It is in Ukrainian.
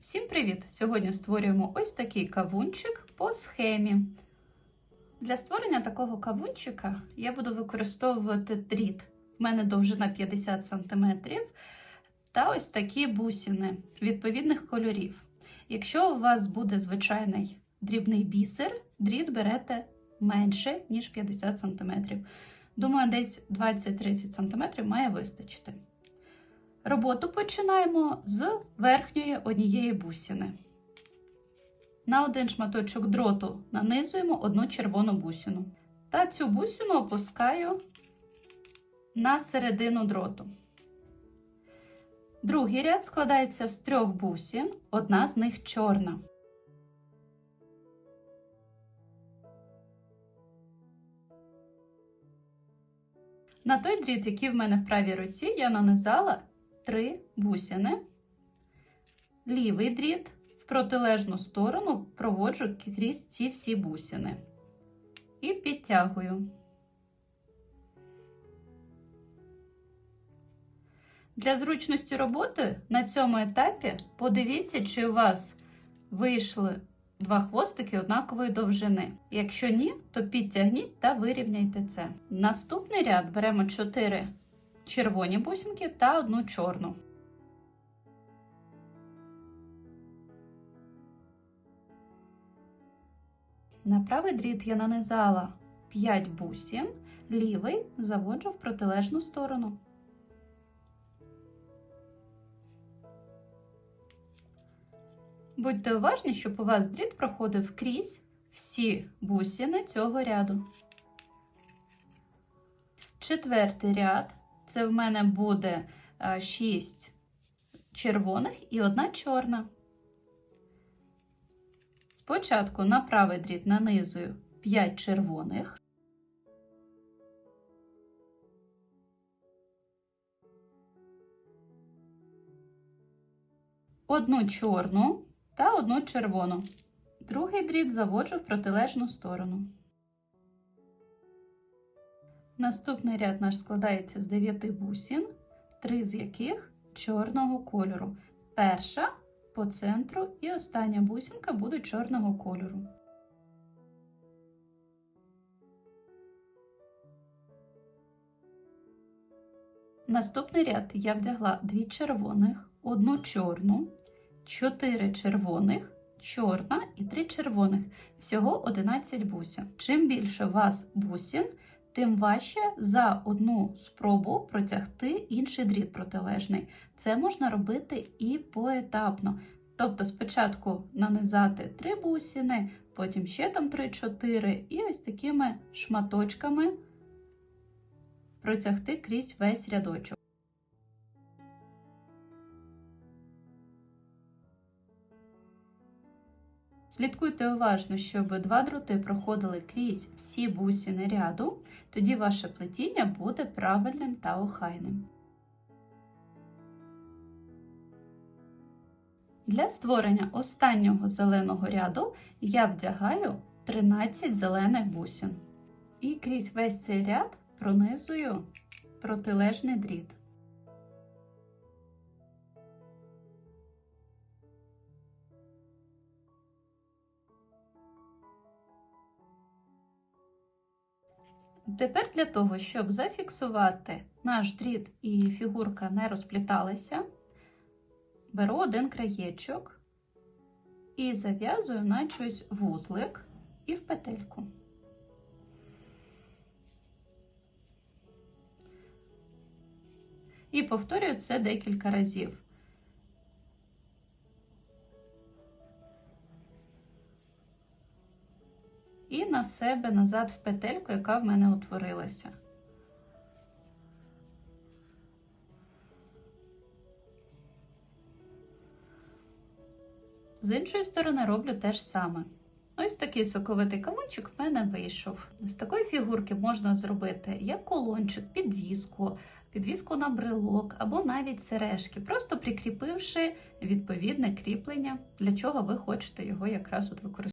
Всім привіт! Сьогодні створюємо ось такий кавунчик по схемі. Для створення такого кавунчика я буду використовувати дріт. В мене довжина 50 см та ось такі бусини відповідних кольорів. Якщо у вас буде звичайний дрібний бісер, дріт берете менше, ніж 50 см. Думаю, десь 20-30 см має вистачити. Роботу починаємо з верхньої однієї бусини. На один шматочок дроту нанизуємо одну червону бусину. Та цю бусину опускаю на середину дроту. Другий ряд складається з трьох бусин, одна з них чорна. На той дріт, який в мене в правій руці, я нанизала три бусини. Лівий дріт в протилежну сторону проводжу крізь ці всі бусини і підтягую. Для зручності роботи на цьому етапі подивіться, чи у вас вийшли два хвостики однакової довжини. Якщо ні, то підтягніть та вирівняйте це. Наступний ряд беремо 4 червоні бусинки та одну чорну. На правий дріт я нанизала 5 бусин, лівий заводжу в протилежну сторону. Будьте уважні, щоб у вас дріт проходив крізь всі бусини цього ряду. Четвертий ряд це в мене буде 6 червоних і одна чорна. Спочатку на правий дріт нанизую 5 червоних. Одну чорну та одну червону. Другий дріт заводжу в протилежну сторону. Наступний ряд наш складається з 9 бусин, 3 з яких чорного кольору. Перша по центру і остання бусинка будуть чорного кольору. Наступний ряд я вдягла 2 червоних, одну чорну, 4 червоних, чорна і 3 червоних. Всього 11 бусин. Чим більше у вас бусин, тим важче за одну спробу протягти інший дріт протилежний. Це можна робити і поетапно. Тобто, спочатку нанизати три бусини, потім ще там 3-4, і ось такими шматочками протягти крізь весь рядочок. Слідкуйте уважно, щоб два дроти проходили крізь всі бусини ряду, тоді ваше плетіння буде правильним та охайним. Для створення останнього зеленого ряду я вдягаю 13 зелених бусин. І крізь весь цей ряд пронизую протилежний дріт. Тепер для того, щоб зафіксувати наш дріт і фігурка не розпліталася, беру один краєчок і зав'язую на щось вузлик і в петельку. І повторюю це декілька разів. На себе назад в петельку, яка в мене утворилася. З іншої сторони роблю те ж саме. Ось такий соковитий кавунчик в мене вийшов. З такої фігурки можна зробити як колончик, підвіску, підвіску на брелок або навіть сережки, просто прикріпивши відповідне кріплення, для чого ви хочете його якраз от використовувати.